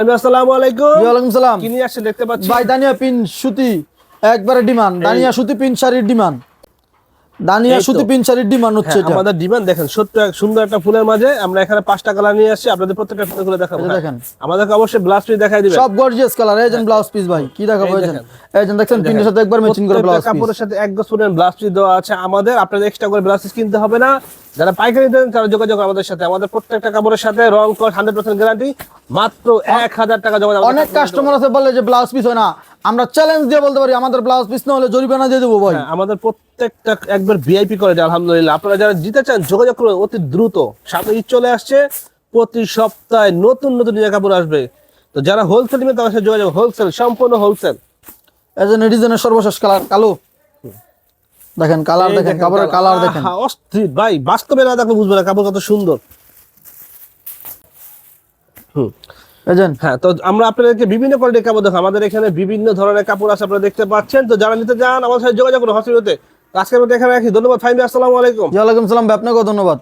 আসসালামু আলাইকুম। ওয়ালাইকুম সালাম। কি নিয়ে আসছেন দেখতে পাচ্ছি? ভাই দানিয়া পিন সুতি একবারে ডিমান্ড। দানিয়া সুতি পিন শাড়ির ডিমান্ড। দানিয়া সুতি পিন শাড়ির ডিমান্ড হচ্ছে হ্যাঁ, এটা। আমাদের ডিমান্ড দেখেন সত্য সুন্দর একটা ফুলের মাঝে আমরা এখানে পাঁচটা কালার নিয়ে আসছি আপনাদের প্রত্যেকটা ফুল করে দেখাবো। এই যে হ্যাঁ। দেখেন। আমাদেরকে অবশ্যই ব্লাউজ পিস দেখাই দিবেন। সব গর্জিয়াস কালার এই ব্লাউজ পিস ভাই কি দেখাবো এই দেখেন। পিনের সাথে একবার ম্যাচিং করে ব্লাউজ পিস কাপড়ের সাথে এক ব্লাউজ পিস দেওয়া আছে আমাদের আপনাদের এক্সট্রা করে ব্লাউজ পিস কিনতে হবে না। যারা পাইকারি দেন তারা যোগাযোগ আমাদের সাথে। আমাদের প্রত্যেকটা কাপড়ের সাথে রং কস হান্ড্রেড পার্সেন্ট গ্যারান্টি মাত্র এক হাজার টাকা জমা দেওয়া অনেক কাস্টমার আছে বলে যে ব্লাউজ পিস হয় না। আমরা চ্যালেঞ্জ দিয়ে বলতে পারি আমাদের ব্লাউজ পিস না হলে জরিমানা দিয়ে দেবো ভাই। হ্যাঁ, আমাদের প্রত্যেকটা একবার ভিআইপি করে আলহামদুলিল্লাহ। আপনারা যারা জিতে চান যোগাযোগ করুন অতি দ্রুত। সামনে ঈদ চলে আসছে প্রতি সপ্তাহে নতুন নতুন কাপড় আসবে। তো যারা হোলসেল নেবে তাদের সাথে যোগাযোগ হোলসেল সম্পূর্ণ হোলসেল এই যে ডিজাইনের সর্বশেষ কালার কালো। দেখেন কালার দেখেন কাপড়ের কালার দেখেন। অস্থির। ভাই বাস্তবে না দেখলে বুঝবে না কাপড় কত সুন্দর। হুম। হ্যাঁ তো আমরা আপনাদেরকে বিভিন্ন কোয়ালিটির কাপড় দেখো আমাদের এখানে বিভিন্ন ধরনের কাপড় আছে আপনারা দেখতে পাচ্ছেন। তো যারা নিতে চান আমাদের সাথে যোগাযোগ করুন হসপিটালে আজকের মতো এখানে রাখি। ধন্যবাদ ফাইমি আসসালামু আলাইকুম। ওয়ালাইকুম সালাম আপনাকেও ধন্যবাদ।